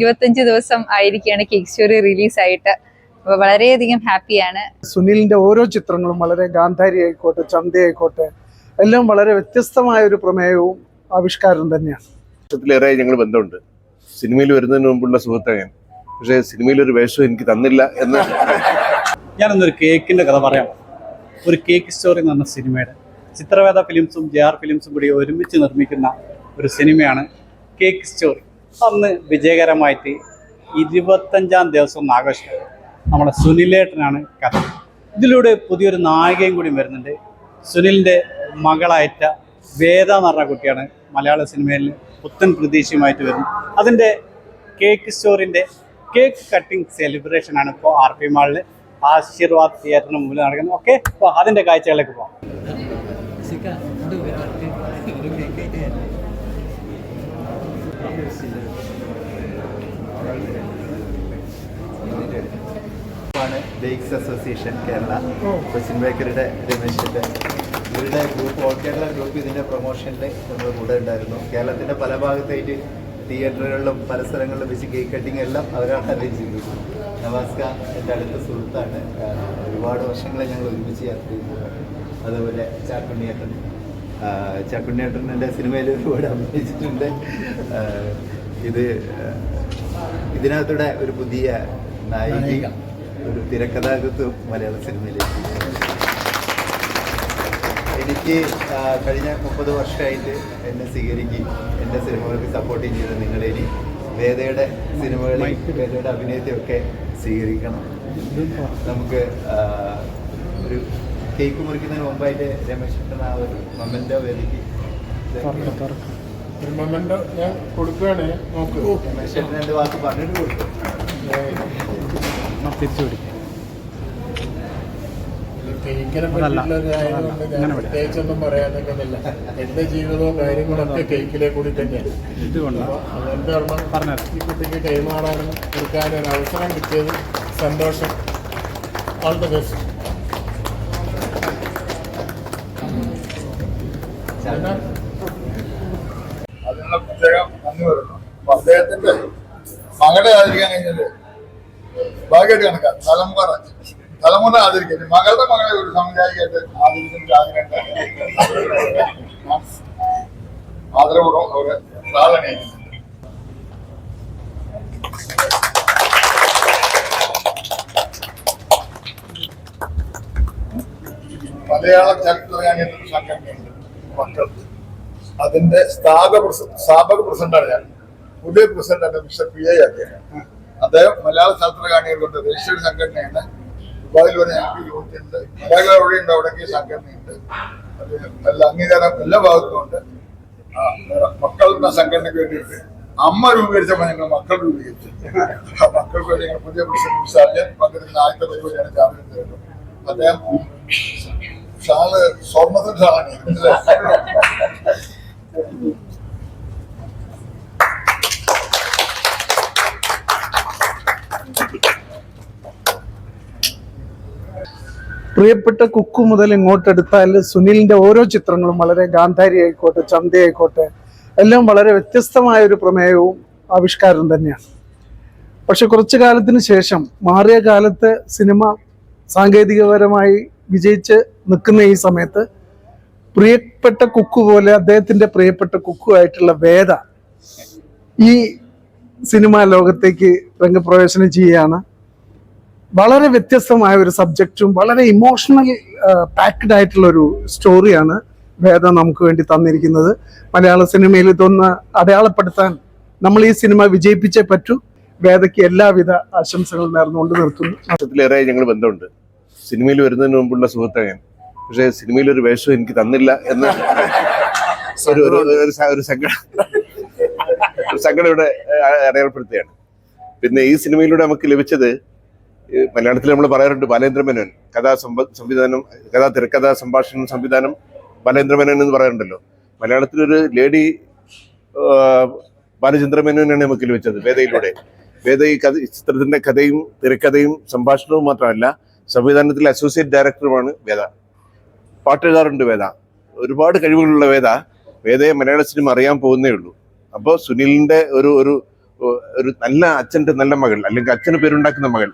ഇരുപത്തഞ്ച് ദിവസം ആയിരിക്കുകയാണ് കേക്ക് സ്റ്റോറി റിലീസ് ആയിട്ട് അപ്പൊ വളരെയധികം ഹാപ്പിയാണ്. സുനിലിന്റെ ഓരോ ചിത്രങ്ങളും വളരെ ഗാന്ധാരി ആയിക്കോട്ടെ ചന്ത ആയിക്കോട്ടെ എല്ലാം വളരെ വ്യത്യസ്തമായ ഒരു പ്രമേയവും ആവിഷ്കാരം തന്നെയാണ്. വർഷത്തിലേറെ ഞങ്ങൾ ബന്ധമുണ്ട്. സിനിമയിൽ വരുന്നതിന് മുമ്പുള്ള സുഹൃത്താണ് ഞാൻ. പക്ഷേ സിനിമയിൽ ഒരു വേഷം എനിക്ക് തന്നില്ല എന്ന്. ഞാനൊന്നൊരു കേക്കിന്റെ കഥ പറയാം. ഒരു കേക്ക് സ്റ്റോറി എന്ന് പറഞ്ഞ സിനിമയുടെ. ചിത്രവേദ ഫിലിംസും ജെ ആർ ഫിലിംസും കൂടി ഒരുമിച്ച് നിർമ്മിക്കുന്ന ഒരു സിനിമയാണ് കേക്ക് സ്റ്റോറി. അന്ന് വിജയകരമായിട്ട് ഇരുപത്തഞ്ചാം ദിവസം ആഘോഷിക്കുന്നത് നമ്മുടെ സുനിലേട്ടനാണ് കഥ. ഇതിലൂടെ പുതിയൊരു നായികയും കൂടി വരുന്നുണ്ട്. സുനിലിന്റെ മകളായിട്ട വേദ എന്ന് പറഞ്ഞ കുട്ടിയാണ് മലയാള സിനിമയിൽ പുത്തൻ പ്രതീക്ഷയുമായിട്ട് വരുന്നത്. അതിന്റെ കേക്ക് സ്റ്റോറിന്റെ കേക്ക് കട്ടിംഗ് സെലിബ്രേഷൻ ആണ് ഇപ്പോൾ ആർ പി മാളിൽ ആശീർവാദ് തിയേറ്ററിന് മുമ്പിൽ നടക്കുന്നത്. ഓക്കെ അപ്പോൾ അതിന്റെ കാഴ്ചകളിലേക്ക് പോകാം ആണ് ബേക്സ് അസോസിയേഷൻ കേരള കൊച്ചിൻ ബേക്കറിയുടെ രമേശിന്റെ ഇവരുടെ ഗ്രൂപ്പ് ഓൾ കേരള ഗ്രൂപ്പ് ഇതിന്റെ പ്രൊമോഷനിൽ നമ്മൾ കൂടെ ഉണ്ടായിരുന്നു. കേരളത്തിന്റെ പല ഭാഗത്തായിട്ട് തിയേറ്ററുകളിലും പല സ്ഥലങ്ങളിലും വെച്ച് കേക്ക് കട്ടിങ് എല്ലാം അവരാണ് അറേഞ്ച് ചെയ്തത്. നവാസ്ക എന്റെ അടുത്ത സുഹൃത്താണ്. ഒരുപാട് വർഷങ്ങളെ ഞങ്ങൾ ഒരുമിച്ച് യാത്ര ചെയ്തു അതുപോലെ ചാക്കുണ്ണിയേട്ടൻ ചാക്കുണ്ണിയേട്ടൻ എന്റെ സിനിമയിൽ ഒരുപാട് അഭിനയിച്ചിട്ടുണ്ട്. ഇത് ഇതിനകത്തൂടെ ഒരു പുതിയ നായിക ഒരു തിരക്കഥാകൃത്ത് മലയാള സിനിമയിലേക്ക്. എനിക്ക് കഴിഞ്ഞ മുപ്പത് വർഷമായിട്ട് എന്നെ സ്വീകരിക്കുകയും എന്റെ സിനിമകൾക്ക് സപ്പോർട്ട് ചെയ്ത നിങ്ങളിനി വേദയുടെ സിനിമകളിൽ വേദയുടെ അഭിനയത്തെയൊക്കെ സ്വീകരിക്കണം. നമുക്ക് ഒരു കേക്ക് മുറിക്കുന്നതിന് മുമ്പായിട്ട് രമേശ് ചേട്ടൻ ആ ഒരു മൊമെന്റോ വേദിക്ക് ഒരു മൊമെന്റ് ഞാൻ കൊടുക്കുകയാണ് നോക്ക്. രമേശ് ചേട്ടൻ രണ്ട് വാക്ക് പറഞ്ഞിട്ട് കൊടുത്തു. തിരിച്ചു പിടിക്കാം. കേക്കിനെ അതല്ല. പറ്റിയുള്ള ഒരു ആയതുകൊണ്ട് ഞാൻ അങ്ങനെ വിടാം. പ്രത്യേകിച്ചൊന്നും പറയാനൊക്കെന്നില്ല എന്റെ ജീവിതവും കാര്യങ്ങളൊക്കെ കേക്കിലെ കൂടി തന്നെയാണ്. ഈ കുട്ടിക്ക് കൈമാറാനും കൊടുക്കാനും ഒരു അവസരം കിട്ടിയത് സന്തോഷം. ഓൾ ദ ബെസ്റ്റ് അതിനുള്ള പ്രത്യേകം നന്ദി പറയുന്നു. അപ്പൊ അദ്ദേഹത്തിന്റെ മകളെ ആദരിക്കാൻ കഴിഞ്ഞത് ഭാഗ്യമായിട്ട് കണക്കാം തലമുറ. തലമുറ ആദരിക്കരുത്. മകളുടെ മകളെ ഒരു സംവിധായകയായിട്ട് ആദരിക്കുന്ന ആഗ്രഹം ആദരപൂർവം അവർ ചെയ്യുന്നു. മലയാള ചരിത്രകാര്യത്തിൽ സംഘടനയുണ്ട് മക്കൾ അതിന്റെ സ്ഥാപക സ്ഥാപക പ്രസിഡന്റാണ് ഞാൻ. പുതിയ പ്രസിഡന്റ് മിസ്റ്റർ പി. ഐ. അദ്ദേഹം അദ്ദേഹം മലയാള ശാസ്ത്രകാണികളുടെ ദേശീയ സംഘടനയാണ്. ദുബായിൽ വരെ ഞങ്ങൾക്ക് യൂണിറ്റുണ്ട് മലയാളം ഉണ്ട് അവിടേക്ക് സംഘടനയുണ്ട്. എല്ലാ അംഗീകാരം എല്ലാ ഭാഗത്തും ഉണ്ട്. എന്ന സംഘടനയ്ക്ക് വേണ്ടിയിട്ട് അമ്മ രൂപീകരിച്ചപ്പോൾ ഞങ്ങൾ മക്കൾ രൂപീകരിച്ചു. മക്കൾക്ക് വേണ്ടി ഞങ്ങൾ പുതിയ പ്രസിഡന്റ് സാർജൻ പങ്കെടുക്കുന്ന ആദ്യത്തെ പരിപാടിയാണ് ജാമ്യം അദ്ദേഹം ഷാൾ സ്വർണത്തിൽ ഷാളാണ്? പ്രിയപ്പെട്ട കുക്കു മുതൽ ഇങ്ങോട്ടെടുത്താൽ സുനിലിന്റെ ഓരോ ചിത്രങ്ങളും വളരെ ഗാന്ധാരി ആയിക്കോട്ടെ ചന്ത ആയിക്കോട്ടെ എല്ലാം വളരെ വ്യത്യസ്തമായ ഒരു പ്രമേയവും ആവിഷ്കാരം തന്നെയാണ് പക്ഷെ കുറച്ചു കാലത്തിന് ശേഷം മാറിയ കാലത്ത് സിനിമ സാങ്കേതികപരമായി വിജയിച്ച് നിൽക്കുന്ന ഈ സമയത്ത് പ്രിയപ്പെട്ട കുക്കു പോലെ അദ്ദേഹത്തിന്റെ പ്രിയപ്പെട്ട കുക്കു ആയിട്ടുള്ള വേദ ഈ സിനിമാ ലോകത്തേക്ക് രംഗപ്രവേശനം ചെയ്യുകയാണ്. വളരെ വ്യത്യസ്തമായ ഒരു സബ്ജക്റ്റും വളരെ ഇമോഷണൽ പാക്ഡ് ആയിട്ടുള്ള ഒരു സ്റ്റോറിയാണ് വേദ നമുക്ക് വേണ്ടി തന്നിരിക്കുന്നത്. മലയാള സിനിമയിൽ ഇതൊന്ന് അടയാളപ്പെടുത്താൻ നമ്മൾ ഈ സിനിമ വിജയിപ്പിച്ചേ പറ്റൂ. വേദയ്ക്ക് എല്ലാവിധ ആശംസകളും നേർന്നുകൊണ്ട് നിർത്തുന്നു. ഞങ്ങൾ ബന്ധമുണ്ട്. സിനിമയിൽ വരുന്നതിന് മുമ്പുള്ള സുഹൃത്താണ് ഞാൻ. പക്ഷേ സിനിമയിൽ ഒരു വേഷം എനിക്ക് തന്നില്ല എന്ന് ഒരു ഒരു സങ്കട. ഇവിടെ അടയാളപ്പെടുത്തുകയാണ്. പിന്നെ ഈ സിനിമയിലൂടെ നമുക്ക് ലഭിച്ചത് മലയാളത്തിൽ നമ്മൾ പറയാറുണ്ട് ബാലേന്ദ്ര മേനോൻ കഥാ സംവിധാനം കഥാ തിരക്കഥാ സംഭാഷണം സംവിധാനം ബാലേന്ദ്ര മേനോൻ എന്ന് പറയാറുണ്ടല്ലോ. മലയാളത്തിലൊരു ലേഡി ബാലചന്ദ്ര മേനോനാണ് നമുക്ക് ലഭിച്ചത് വേദയിലൂടെ. വേദ ഈ കഥ ചിത്രത്തിന്റെ കഥയും തിരക്കഥയും സംഭാഷണവും മാത്രമല്ല സംവിധാനത്തിലെ അസോസിയേറ്റ് ഡയറക്ടറുമാണ് വേദ. പാട്ടെഴുതാറുണ്ട് വേദ. ഒരുപാട് കഴിവുകളുള്ള വേദ. വേദയെ മലയാള സിനിമ അറിയാൻ പോകുന്നേ ഉള്ളൂ. അപ്പോൾ സുനിലിന്റെ ഒരു ഒരു ഒരു നല്ല അച്ഛന്റെ നല്ല മകൾ അല്ലെങ്കിൽ അച്ഛന് പേരുണ്ടാക്കുന്ന മകൾ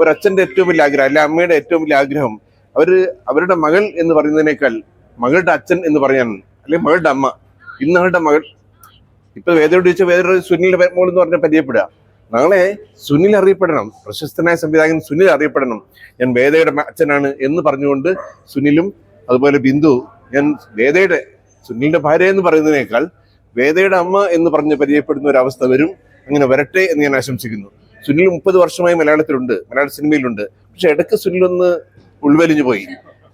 ഒരു അച്ഛന്റെ ഏറ്റവും വലിയ ആഗ്രഹം അല്ലെ അമ്മയുടെ ഏറ്റവും വലിയ ആഗ്രഹം അവർ അവരുടെ മകൾ എന്ന് പറയുന്നതിനേക്കാൾ മകളുടെ അച്ഛൻ എന്ന് പറയാൻ അല്ലെങ്കിൽ മകളുടെ അമ്മ ഇന്ന് അവരുടെ മകൾ. ഇപ്പൊ വേദയോട് ചോദിച്ചാൽ വേദയുടെ സുനിലിന്റെ മോൾ എന്ന് പറഞ്ഞാൽ പരിചയപ്പെടുക. നാളെ സുനിൽ അറിയപ്പെടണം. പ്രശസ്തനായ സംവിധായകൻ സുനിൽ അറിയപ്പെടണം. ഞാൻ വേദയുടെ അച്ഛനാണ് എന്ന് പറഞ്ഞുകൊണ്ട് സുനിലും അതുപോലെ ബിന്ദു ഞാൻ വേദയുടെ സുനിലിന്റെ ഭാര്യ എന്ന് പറയുന്നതിനേക്കാൾ വേദയുടെ അമ്മ എന്ന് പറഞ്ഞ് പരിചയപ്പെടുന്ന ഒരു അവസ്ഥ വരും. അങ്ങനെ വരട്ടെ എന്ന് ഞാൻ ആശംസിക്കുന്നു. സുനിൽ മുപ്പത് വർഷമായി മലയാളത്തിലുണ്ട് മലയാള സിനിമയിലുണ്ട്. പക്ഷെ ഇടയ്ക്ക് സുനിൽ ഒന്ന് ഉൾവലിഞ്ഞു പോയി.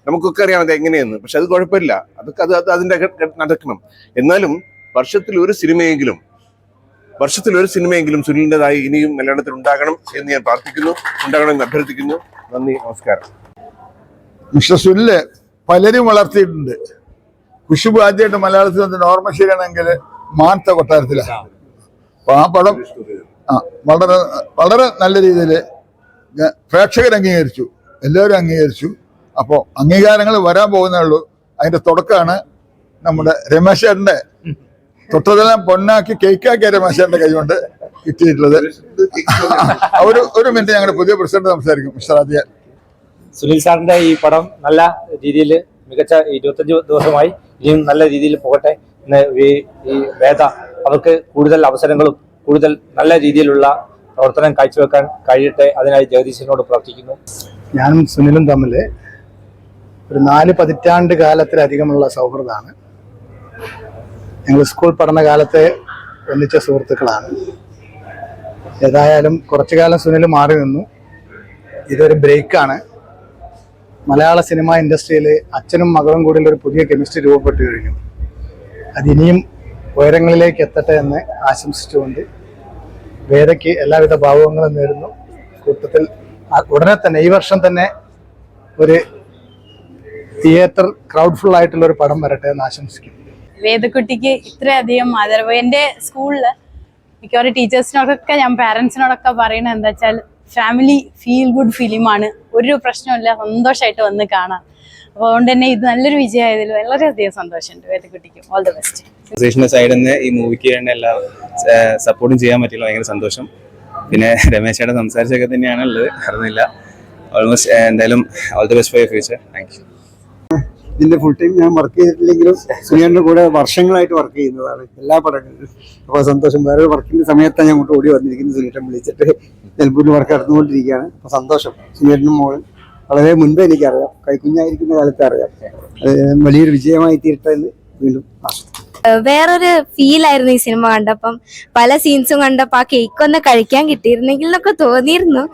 നമുക്കൊക്കെ അറിയാം അത് എങ്ങനെയെന്ന്. പക്ഷെ അത് കുഴപ്പമില്ല. അതൊക്കെ അത് അത് അതിന്റെ നടക്കണം. എന്നാലും വർഷത്തിൽ ഒരു സിനിമയെങ്കിലും വർഷത്തിൽ ഒരു സിനിമയെങ്കിലും സുനിലിന്റെതായി ഇനിയും മലയാളത്തിൽ ഉണ്ടാകണം എന്ന് ഞാൻ പ്രാർത്ഥിക്കുന്നു. ഉണ്ടാകണം എന്ന് അഭ്യർത്ഥിക്കുന്നു. നന്ദി നമസ്കാരം. മിസ്റ്റർ സുനിൽ പലരും വളർത്തിയിട്ടുണ്ട്. കുശുബ് ആദ്യമായിട്ട് മലയാളത്തിൽ വന്ന് ഓർമ്മശീലാണെങ്കിൽ ശരിയാണെങ്കിൽ മാനത്ത കൊട്ടാരത്തിലാണ് അപ്പൊ ആ പടം ആ വളരെ വളരെ നല്ല രീതിയിൽ പ്രേക്ഷകർ അംഗീകരിച്ചു. എല്ലാവരും അംഗീകരിച്ചു. അപ്പോൾ അംഗീകാരങ്ങൾ വരാൻ പോകുന്നേ ഉള്ളൂ. അതിന്റെ തുടക്കമാണ് നമ്മുടെ രമേശ് ചേട്ടന്റെ തൊട്ടതെല്ലാം പൊന്നാക്കി കേക്കാക്കിയ മാഷാന്റെ കൈകൊണ്ട് കിട്ടിയിട്ടുള്ളത്? ഒരു ഒരു മിനിറ്റ് ഞങ്ങളുടെ പുതിയ പ്രസിഡന്റ് സംസാരിക്കും മിസ്റ്റർ ആദ്യ സുനിൽ സാറിന്റെ ഈ പടം നല്ല രീതിയിൽ മികച്ച ഇരുപത്തഞ്ച് ദിവസമായി ഇനിയും നല്ല രീതിയിൽ പോകട്ടെ എന്ന് ഈ ഈ വേദ അവർക്ക് കൂടുതൽ അവസരങ്ങളും കൂടുതൽ നല്ല രീതിയിലുള്ള പ്രവർത്തനം കാഴ്ചവെക്കാൻ കഴിയട്ടെ അതിനായി ജഗദീശനോട് പ്രാർത്ഥിക്കുന്നു. ഞാനും സുനിലും തമ്മിൽ ഒരു നാല് പതിറ്റാണ്ട് കാലത്തിലധികമുള്ള സൗഹൃദമാണ്. ഞങ്ങൾ സ്കൂൾ പഠനകാലത്തെ ഒന്നിച്ച സുഹൃത്തുക്കളാണ്. ഏതായാലും കുറച്ചു കാലം സുനിൽ മാറി നിന്നു. ഇതൊരു ബ്രേക്കാണ് മലയാള സിനിമ ഇൻഡസ്ട്രിയിൽ അച്ഛനും മകളും കൂടി ഒരു പുതിയ കെമിസ്ട്രി രൂപപ്പെട്ടു കഴിഞ്ഞു. അതിനിയും ഉയരങ്ങളിലേക്ക് എത്തട്ടെ എന്ന് ആശംസിച്ചുകൊണ്ട് വേദയ്ക്ക് എല്ലാവിധ ഭാവങ്ങളും നേരുന്നു. കൂട്ടത്തിൽ ഉടനെ തന്നെ ഈ വർഷം തന്നെ ഒരു തിയേറ്റർ ക്രൗഡ് ആയിട്ടുള്ള ഒരു പടം വരട്ടെ എന്ന് ആശംസിക്കുന്നു. വേദക്കുട്ടിക്ക് ഇത്രയധികം ആദരവ്. എന്റെ സ്കൂളിൽ മിക്കവാറും ടീച്ചേഴ്സിനോടൊക്കെ ഞാൻ പാരൻസിനോടൊക്കെ പറയണത് എന്താ വെച്ചാൽ ഫാമിലി ഫീൽ ഗുഡ് ഫിലിമാണ് ഒരു പ്രശ്നമില്ല സന്തോഷമായിട്ട് വന്ന് കാണാം. അപ്പോൾ അതുകൊണ്ട് തന്നെ ഇത് നല്ലൊരു വിജയമായതിൽ വളരെയധികം സന്തോഷമുണ്ട് വേദക്കുട്ടിക്കും. ഓൾ ദി ബെസ്റ്റ് അസോസിയേഷന്റെ സൈഡിൽ നിന്ന് ഈ മൂവിക്ക് വേണ്ട എല്ലാ സപ്പോർട്ടും ചെയ്യാൻ പറ്റില്ല ഭയങ്കര സന്തോഷം. പിന്നെ രമേശയുടെ സംസാരിച്ചൊക്കെ തന്നെയാണ് ഉള്ളത് അറിഞ്ഞില്ല ഓൾമോസ്റ്റ് എന്തായാലും all the best for your future thank you ഇതിന്റെ ഫുൾ ടൈം ഞാൻ വർക്ക് ചെയ്തിട്ടില്ലെങ്കിലും സുനിയന്റെ കൂടെ വർഷങ്ങളായിട്ട് വർക്ക് ചെയ്യുന്നതാണ് എല്ലാ പടങ്ങളിലും. അപ്പോൾ സന്തോഷം. വേറെ വർക്കിന്റെ സമയത്താണ് ഞാൻ അങ്ങോട്ട് ഓടി വന്നിരിക്കുന്നത്. സുനീട്ടൻ വിളിച്ചിട്ട് നെൽപൂരിൽ വർക്ക് നടന്നുകൊണ്ടിരിക്കുകയാണ്. അപ്പോൾ സന്തോഷം. സുനീട്ടനും മോൾ വളരെ മുൻപേ എനിക്കറിയാം. കൈക്കുഞ്ഞായിരിക്കുന്ന കാലത്ത് അറിയാം. വലിയൊരു വിജയമായി തീരട്ടെ എന്ന് വീണ്ടും വേറൊരു ഫീൽ ആയിരുന്നു ഈ സിനിമ കണ്ടപ്പം. പല സീൻസും കണ്ടപ്പോ ആ കേക്ക് ഒന്ന് കഴിക്കാൻ കിട്ടിയിരുന്നെങ്കിൽ എന്നൊക്കെ തോന്നിയിരുന്നു.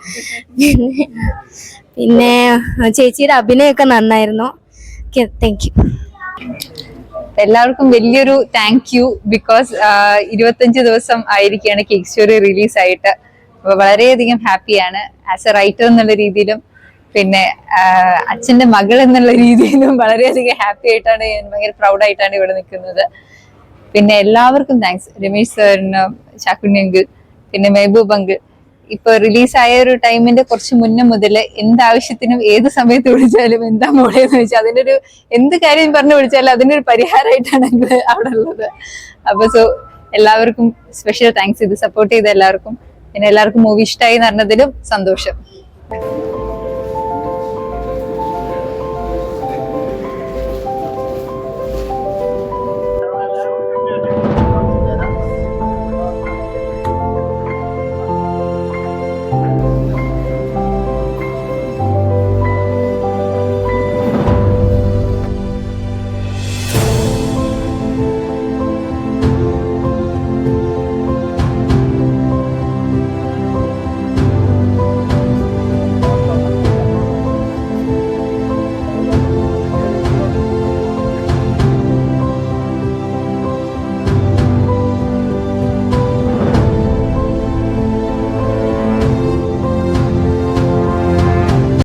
പിന്നെ ചേച്ചിയുടെ അഭിനയൊക്കെ നന്നായിരുന്നു. താങ്ക് യു എല്ലാവർക്കും വലിയൊരു താങ്ക് യു ബിക്കോസ് ഇരുപത്തഞ്ച് ദിവസം ആയിരിക്കുകയാണ് കേക്ക് സ്റ്റോറി റിലീസ് ആയിട്ട്. അപ്പോൾ വളരെയധികം ഹാപ്പിയാണ് ആസ് എ റൈറ്റർ എന്നുള്ള രീതിയിലും പിന്നെ അച്ഛന്റെ മകൾ എന്നുള്ള രീതിയിലും വളരെയധികം ഹാപ്പി ആയിട്ടാണ് ഞാൻ ഭയങ്കര പ്രൗഡായിട്ടാണ് ഇവിടെ നിൽക്കുന്നത്. പിന്നെ എല്ലാവർക്കും താങ്ക്സ് രമേശ് സാറിനും ശാക്കുണ്ണി അങ്കിൾ പിന്നെ മെഹബൂബ് അങ്കിൾ. ഇപ്പൊ റിലീസായ ഒരു ടൈമിന്റെ കുറച്ച് മുന്നേ മുതൽ എന്താവശ്യത്തിനും ഏത് സമയത്ത് വിളിച്ചാലും എന്താ മോളെ എന്ന് വെച്ചാൽ ഒരു എന്ത് കാര്യം പറഞ്ഞു വിളിച്ചാലും അതിനൊരു പരിഹാരമായിട്ടാണ് എനിക്ക് അവിടെ ഉള്ളത്. അപ്പൊ സോ എല്ലാവർക്കും സ്പെഷ്യൽ താങ്ക്സ് ഇത് സപ്പോർട്ട് ചെയ്ത എല്ലാവർക്കും. പിന്നെ എല്ലാവർക്കും മൂവി ഇഷ്ടമായി എന്ന് പറഞ്ഞതിലും സന്തോഷം.